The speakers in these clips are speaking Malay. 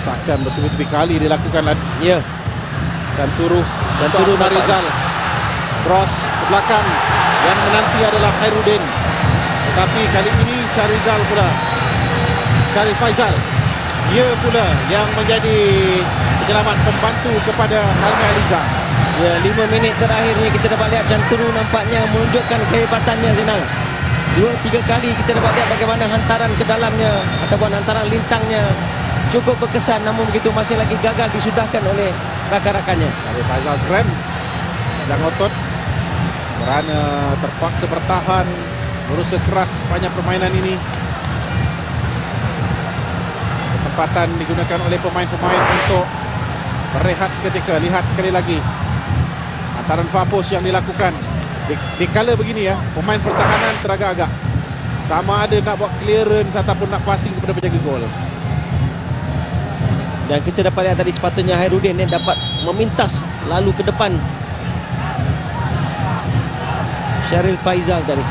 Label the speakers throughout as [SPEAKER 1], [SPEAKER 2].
[SPEAKER 1] Seakan betul-betul kali dilakukan
[SPEAKER 2] Ya.
[SPEAKER 1] Canturu
[SPEAKER 2] Canturu
[SPEAKER 1] Untuk Marizal Cross ke belakang. Yang menanti adalah Khairuddin Tetapi kali ini Charizal pula. Syarif Faizal. Dia pula yang menjadi Penyelamat pembantu kepada Halmi Aliza
[SPEAKER 2] Ya, lima minit terakhir ni kita dapat lihat Canturu nampaknya menunjukkan kehebatannya Zainal. Dua, tiga kali kita dapat lihat bagaimana hantaran ke dalamnya ataupun hantaran lintangnya cukup berkesan namun begitu masih lagi gagal disudahkan oleh rakan-rakannya.
[SPEAKER 1] Syarif Faizal keren Dan otot Kerana terpaksa bertahan Berusaha keras sepanjang permainan ini. Kesempatan digunakan oleh pemain-pemain untuk Berehat seketika. Lihat sekali lagi Hantaran Fapus yang dilakukan. Di, di kala begini ya Pemain pertahanan teragak-agak. Sama ada nak buat clearance Ataupun nak passing kepada penjaga gol
[SPEAKER 2] Dan kita dapat lihat tadi sepatutnya Hairuddin yang dapat memintas lalu ke depan. Syaril Faizal tadi.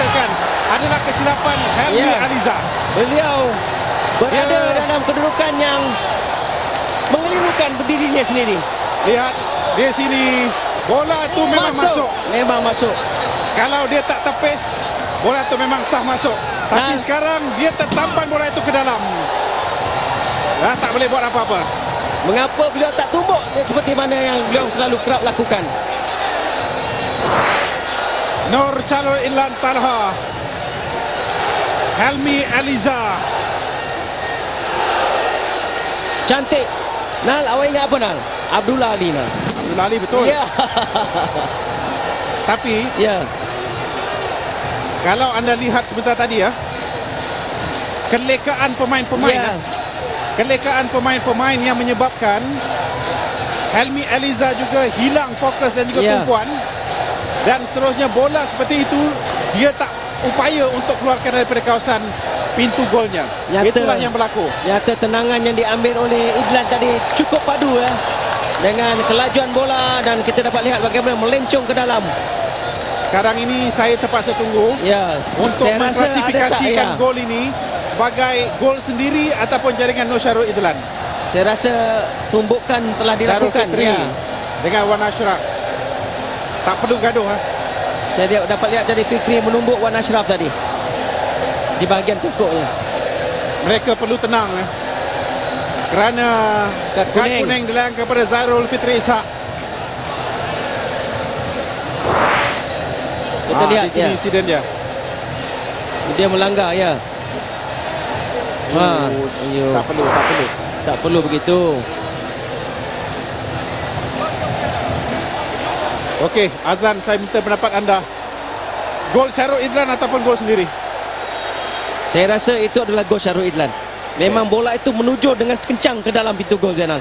[SPEAKER 1] Dihasilkan. Adalah kesilapan Helmi
[SPEAKER 2] Ya.
[SPEAKER 1] Aliza.
[SPEAKER 2] Beliau berada
[SPEAKER 1] Ya.
[SPEAKER 2] dalam kedudukan yang mengelirukan berdirinya sendiri.
[SPEAKER 1] Lihat di sini bola itu memang masuk.
[SPEAKER 2] Memang masuk.
[SPEAKER 1] Kalau dia tak tepis, bola itu memang sah masuk. Tapi
[SPEAKER 2] Dan-
[SPEAKER 1] sekarang dia tertampan bola itu ke dalam. Ya, tak boleh buat apa-apa.
[SPEAKER 2] Mengapa beliau tak tumbuk seperti mana yang beliau selalu kerap lakukan?
[SPEAKER 1] Nur Shalul Ilan Talha. Helmi Aliza.
[SPEAKER 2] Cantik. Nal, awak ingat apa Nal? Abdullah Ali Nal.
[SPEAKER 1] Abdul Ali betul.
[SPEAKER 2] Ya.
[SPEAKER 1] Tapi
[SPEAKER 2] ya.
[SPEAKER 1] Kalau anda lihat sebentar tadi ya Kelekaan pemain-pemain
[SPEAKER 2] Ya.
[SPEAKER 1] ya. Kelekaan pemain-pemain yang menyebabkan Helmi Eliza juga hilang fokus dan juga
[SPEAKER 2] Ya.
[SPEAKER 1] tumpuan Dan seterusnya bola seperti itu Dia tak upaya untuk keluarkan daripada kawasan pintu golnya
[SPEAKER 2] Nyata.
[SPEAKER 1] Itulah yang berlaku
[SPEAKER 2] Nyata tenangan yang diambil oleh Idlan tadi cukup padu ya. Dengan kelajuan bola dan kita dapat lihat bagaimana melencong ke dalam.
[SPEAKER 1] Sekarang ini saya terpaksa tunggu
[SPEAKER 2] Ya.
[SPEAKER 1] Untuk mengklasifikasikan
[SPEAKER 2] ya.
[SPEAKER 1] gol ini Sebagai gol sendiri ataupun jaringan Nur Syarul Idlan
[SPEAKER 2] Saya rasa tumbukan telah dilakukan. Ya.
[SPEAKER 1] dengan Wan Ashraf. Tak perlu gaduh ha.
[SPEAKER 2] Saya dia- dapat lihat tadi Fikri menumbuk Wan Ashraf tadi. Di bahagian tekuknya.
[SPEAKER 1] Mereka perlu tenang eh. Kerana
[SPEAKER 2] Kad
[SPEAKER 1] kad
[SPEAKER 2] kuning.
[SPEAKER 1] kuning dilayang kepada Zairul Fitri Ishak.
[SPEAKER 2] Kita
[SPEAKER 1] Ah,
[SPEAKER 2] lihat
[SPEAKER 1] di sini
[SPEAKER 2] ya.
[SPEAKER 1] insiden dia.
[SPEAKER 2] Dia melanggar ya. Ha,
[SPEAKER 1] Oh. Tak perlu, tak perlu.
[SPEAKER 2] Tak perlu begitu.
[SPEAKER 1] Okey, Azlan saya minta pendapat anda. Gol Syarul Idlan ataupun gol sendiri?
[SPEAKER 2] Saya rasa itu adalah gol Syarul Idlan. Memang bola itu menuju dengan kencang ke dalam pintu gol Zainal.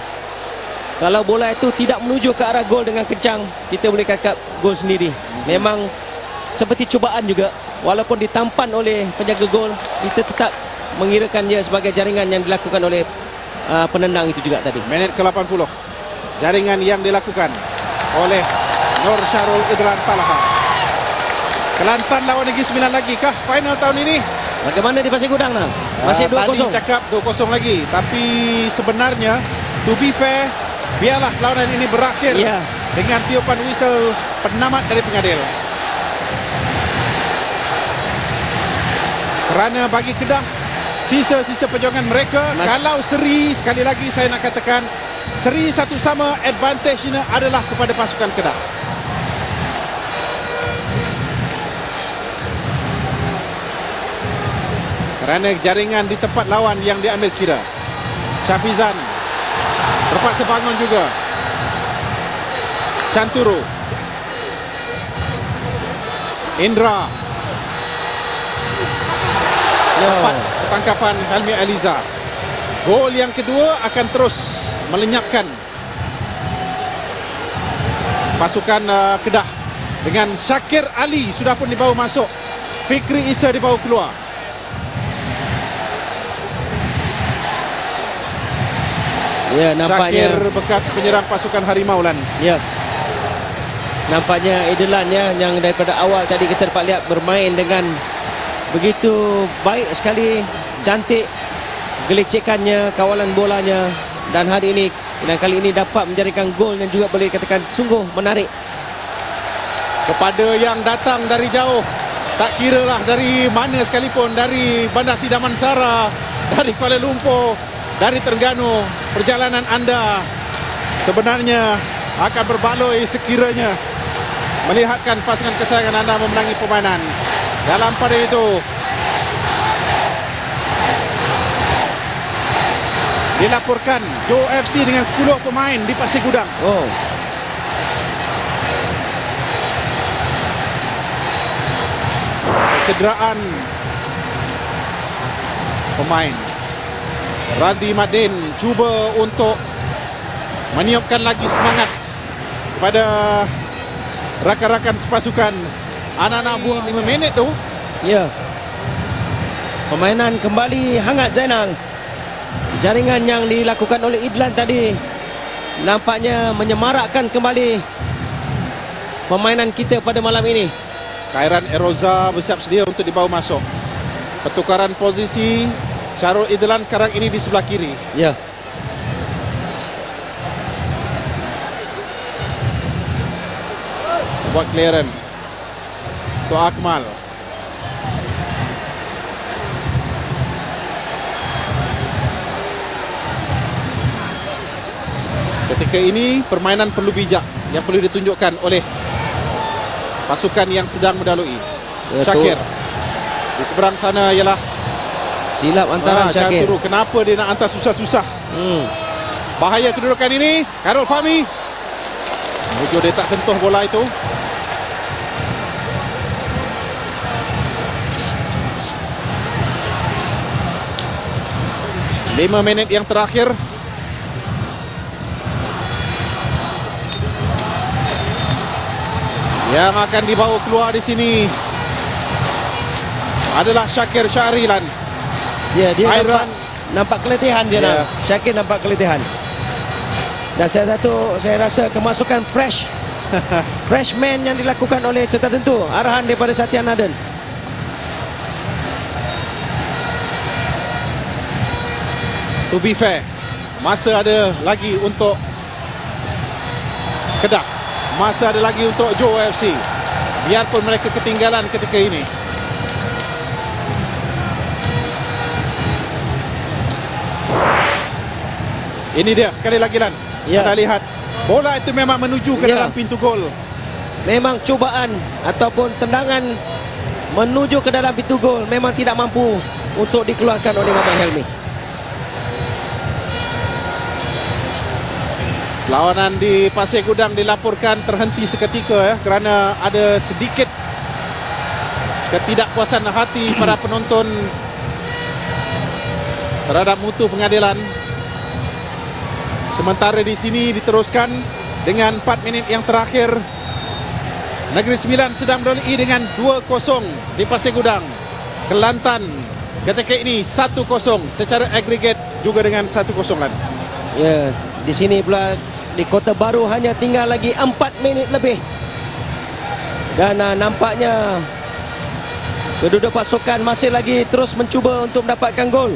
[SPEAKER 2] Kalau bola itu tidak menuju ke arah gol dengan kencang, kita boleh kata gol sendiri. Memang seperti cubaan juga. Walaupun ditampan oleh penjaga gol, kita tetap mengirakan dia sebagai jaringan yang dilakukan oleh uh, penendang itu juga tadi.
[SPEAKER 1] Minit ke-80. Jaringan yang dilakukan oleh Nur Syarul Idlan Talaha. Kelantan lawan Negeri Sembilan lagi kah final tahun ini?
[SPEAKER 2] Bagaimana di Pasir Gudang nah? Masih
[SPEAKER 1] Ah,
[SPEAKER 2] 2-0.
[SPEAKER 1] Tadi cakap 2-0 lagi Tapi sebenarnya To be fair Biarlah lawanan ini berakhir
[SPEAKER 2] Ya.
[SPEAKER 1] Dengan tiupan whistle Penamat dari pengadil Kerana bagi Kedah Sisa-sisa perjuangan mereka
[SPEAKER 2] Mas-
[SPEAKER 1] Kalau seri Sekali lagi saya nak katakan Seri satu sama Advantage-nya adalah Kepada pasukan Kedah Kerana jaringan di tempat lawan yang diambil kira Syafizan Terpaksa bangun juga Canturu Indra. Tepat tangkapan Helmi Aliza Gol yang kedua akan terus melenyapkan Pasukan uh, Kedah dengan Syakir Ali sudah pun dibawa masuk. Fikri Isa dibawa keluar.
[SPEAKER 2] Ya, nampaknya
[SPEAKER 1] Syakir bekas penyerang pasukan Harimau Lan.
[SPEAKER 2] Ya. Nampaknya Edelan ya yang daripada awal tadi kita dapat lihat bermain dengan begitu baik sekali, cantik gelecekannya, kawalan bolanya dan hari ini dan kali ini dapat menjadikan gol yang juga boleh dikatakan sungguh menarik.
[SPEAKER 1] kepada yang datang dari jauh tak kira lah dari mana sekalipun dari Bandar Sidaman Sara dari Kuala Lumpur dari Terengganu perjalanan anda sebenarnya akan berbaloi sekiranya melihatkan pasukan kesayangan anda memenangi permainan. Dalam pada itu dilaporkan Joe FC dengan 10 pemain di Pasir Gudang.
[SPEAKER 2] Oh,
[SPEAKER 1] kecederaan pemain Radhi Madin cuba untuk meniupkan lagi semangat kepada rakan-rakan sepasukan anak-anak buang 5 minit tu
[SPEAKER 2] ya. Permainan kembali hangat Zainal. Jaringan yang dilakukan oleh Idlan tadi nampaknya menyemarakkan kembali permainan kita pada malam ini.
[SPEAKER 1] Kairan Eroza bersiap sedia untuk dibawa masuk pertukaran posisi Syarul Idlan sekarang ini di sebelah kiri.
[SPEAKER 2] Ya.
[SPEAKER 1] buat clearance. Untuk Akmal. Ketika ini permainan perlu bijak yang perlu ditunjukkan oleh pasukan yang sedang mendalui.
[SPEAKER 2] Betul.
[SPEAKER 1] Syakir. Di seberang sana ialah
[SPEAKER 2] Silap antara
[SPEAKER 1] ah,
[SPEAKER 2] Syakir.
[SPEAKER 1] turu kenapa dia nak hantar susah-susah
[SPEAKER 2] Hmm.
[SPEAKER 1] bahaya kedudukan ini Karol Fahmi Mujur dia tak sentuh bola itu Lima minit yang terakhir Yang akan dibawa keluar di sini adalah Syakir Syahrilan.
[SPEAKER 2] Ya, dia
[SPEAKER 1] Airan.
[SPEAKER 2] nampak, nampak keletihan dia
[SPEAKER 1] Ya.
[SPEAKER 2] nak. Syakir nampak keletihan. Dan saya satu saya rasa kemasukan fresh freshman yang dilakukan oleh serta tentu arahan daripada Satya Naden.
[SPEAKER 1] To be fair, masa ada lagi untuk Kedah. Masa ada lagi untuk Johor FC. Biarpun mereka ketinggalan ketika ini. Ini dia sekali lagi Lan.
[SPEAKER 2] Ya.
[SPEAKER 1] Anda lihat bola itu memang menuju ke
[SPEAKER 2] Ya.
[SPEAKER 1] dalam pintu gol.
[SPEAKER 2] Memang cubaan ataupun tendangan menuju ke dalam pintu gol memang tidak mampu untuk dikeluarkan oleh Muhammad Helmi.
[SPEAKER 1] Lawanan di Pasir Gudang dilaporkan terhenti seketika ya kerana ada sedikit ketidakpuasan hati para penonton terhadap mutu pengadilan. Sementara di sini diteruskan dengan 4 minit yang terakhir. Negeri Sembilan sedang berlari dengan 2-0 di Pasir Gudang. Kelantan ketika ini 1-0 secara agregat juga dengan 1-0 lan.
[SPEAKER 2] Ya, di sini pula di Kota Baru hanya tinggal lagi 4 minit lebih. Dan uh, nampaknya kedua-dua pasukan masih lagi terus mencuba untuk mendapatkan gol.